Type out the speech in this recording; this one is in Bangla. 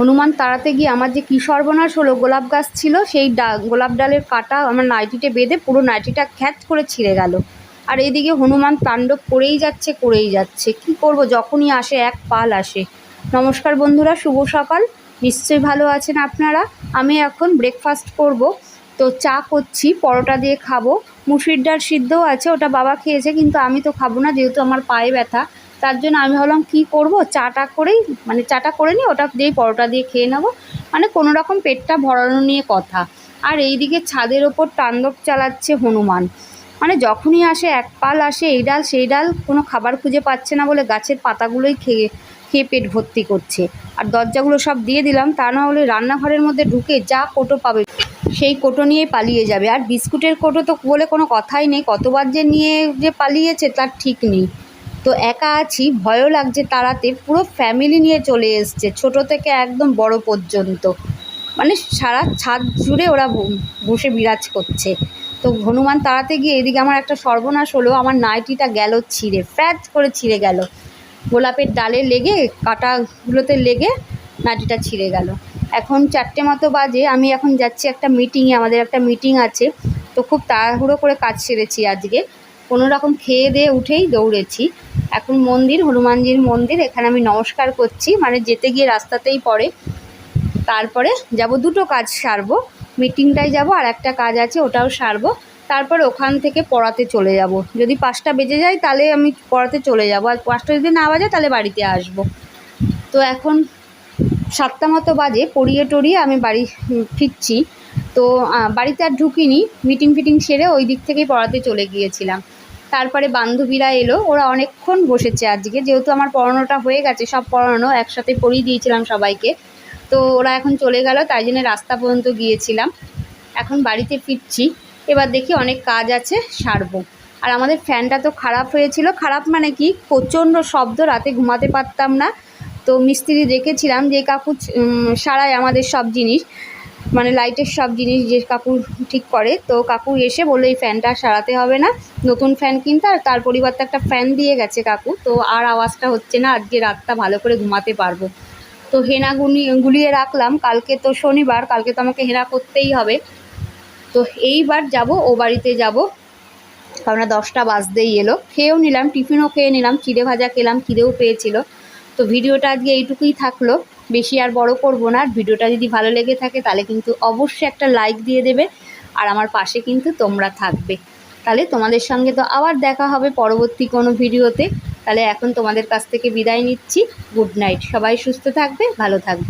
হনুমান তাড়াতে গিয়ে আমার যে কী সর্বনাশ হলো, গোলাপ গাছ ছিল, সেই ডা, গোলাপ ডালের কাটা আমার নাইটিতে বেঁধে পুরো নাইটিটা খ্যাত করে ছিঁড়ে গেল। আর এদিকে হনুমান তাণ্ডব করেই যাচ্ছে করেই যাচ্ছে। কি করব? যখনই আসে, এক পাল আসে। নমস্কার বন্ধুরা, শুভ সকাল। নিশ্চয়ই ভালো আছেন আপনারা? আমি এখন ব্রেকফাস্ট করব। তো চা করছি, পরোটা দিয়ে খাব। মুসুরির ডাল সিদ্ধও আছে, ওটা বাবা খেয়েছে, কিন্তু আমি তো খাব না, যেহেতু আমার পায়ে ব্যথা। তার জন্য আমি ভাবলাম, কী করব? চাটা করেই মানে চাটা করে নিই ওটা দিয়েই পরোটা দিয়ে খেয়ে নেব। মানে কোনো রকম পেটটা ভরানো নিয়ে কথা। আর এইদিকে ছাদের ওপর তাণ্ডব চালাচ্ছে হনুমান। মানে যখনই আসে এক পাল আসে, এই ডাল সেই ডাল, কোনো খাবার খুঁজে পাচ্ছে না বলে গাছের পাতাগুলোই খেয়ে খেয়ে পেট ভর্তি করছে। আর দরজাগুলো সব দিয়ে দিলাম, তা না হলে রান্নাঘরের মধ্যে ঢুকে যা কোটো পাবে, সেই কোটো নিয়ে পালিয়ে যাবে। আর বিস্কুটের কোটো তো বলে কোনো কথাই নেই, কতবার যে নিয়ে যে পালিয়েছে তার ঠিক নেই। তো একা আছি, ভয়ও লাগছে তাড়াতে পুরো ফ্যামিলি নিয়ে চলে এসছে, ছোট থেকে একদম বড় পর্যন্ত। মানে সারা ছাদ জুড়ে ওরা বসে বিরাজ করছে। তো হনুমান তাড়াতে গিয়ে এদিকে আমার একটা সর্বনাশ হলো, আমার নাইটিটা গেল ছিঁড়ে, ফ্যাচ করে ছিঁড়ে গেল। গোলাপের ডালে লেগে, কাঁটাগুলোতে লেগে নাইটিটা ছিঁড়ে গেল। এখন চারটে মতো বাজে, আমি এখন যাচ্ছি একটা মিটিংয়ে আমাদের একটা মিটিং আছে। তো খুব তাড়াহুড়ো করে কাজ সেরেছি আজকে। কোনো রকম খেয়ে দিয়ে উঠেই দৌড়েছি। এখন মন্দির, হনুমানজির মন্দির, এখানে আমি নমস্কার করছি। মানে যেতে গিয়ে রাস্তাতেই পড়ে। তারপরে যাব, দুটো কাজ সারবো। মিটিংটায় যাব, আর একটা কাজ আছে, ওটাও সারবো। তারপরে ওখান থেকে পড়াতে চলে যাব। যদি পাঁচটা বেজে যায়, তাহলে আমি পড়াতে চলে যাব। আর পাঁচটা যদি না বাজে, তাহলে বাড়িতে আসব। তো এখন সাতটা মতো বাজে, পড়িয়ে টড়িয়ে আমি বাড়ি ফিরছি। তো বাড়িতে আর ঢুকিনি। মিটিং ফিটিং সেরে ওই দিক থেকেই পড়াতে চলে গিয়েছিলাম। তারপরে বান্ধবীরা এলো, ওরা অনেকক্ষণ বসেছে আজকে। যেহেতু আমার পড়ানোটা হয়ে গেছে, সব পড়ানো একসাথে পড়িয়ে দিয়েছিলাম সবাইকে। তো ওরা এখন চলে গেল, তাই জন্য রাস্তা পর্যন্ত গিয়েছিলাম। এখন বাড়িতে ফিরছি। এবার দেখি অনেক কাজ আছে, সারবো। আর আমাদের ফ্যানটা তো খারাপ হয়েছিল। খারাপ মানে কি? প্রচণ্ড শব্দ, রাতে ঘুমাতে পারতাম না। তো মিস্ত্রি দেখেছিলাম যে কাকু সারায় আমাদের সব জিনিস। মানে লাইটের সব জিনিস যে কাকু ঠিক করে, তো কাকু এসে বলল, এই ফ্যানটা সারাতে হবে না, নতুন ফ্যান কিনতে। আর তার পরিবর্তে একটা ফ্যান দিয়ে গেছে কাকু, তো আর আওয়াজটা হচ্ছে না, আজকে রাতটা ভালো করে ঘুমাতে পারব। তো হেনা গুনি, গুলিয়ে রাখলাম, কালকে তো শনিবার, কালকে তো আমাকে হেনা করতেই হবে। তো এইবার যাব, ও বাড়িতে যাব। কারণ দশটা বাজতেই এলো। খেয়েও নিলাম, টিফিনও খেয়ে নিলাম চিড়ে ভাজা খেলাম, খিদেও পেয়েছিল। তো ভিডিওটা আজকে এইটুকুই থাকল। বেশি আর বড় করব না। আর ভিডিওটা যদি ভালো লেগে থাকে, তাহলে কিন্তু অবশ্যই একটা লাইক দিয়ে দেবে। আর আমার পাশে কিন্তু তোমরা থাকবে। তাহলে তোমাদের সঙ্গে তো আবার দেখা হবে পরবর্তী কোনো ভিডিওতে। তাহলে এখন তোমাদের কাছ থেকে বিদায় নিচ্ছি। গুড নাইট সবাই সুস্থ থাকবে, ভালো থাকবে।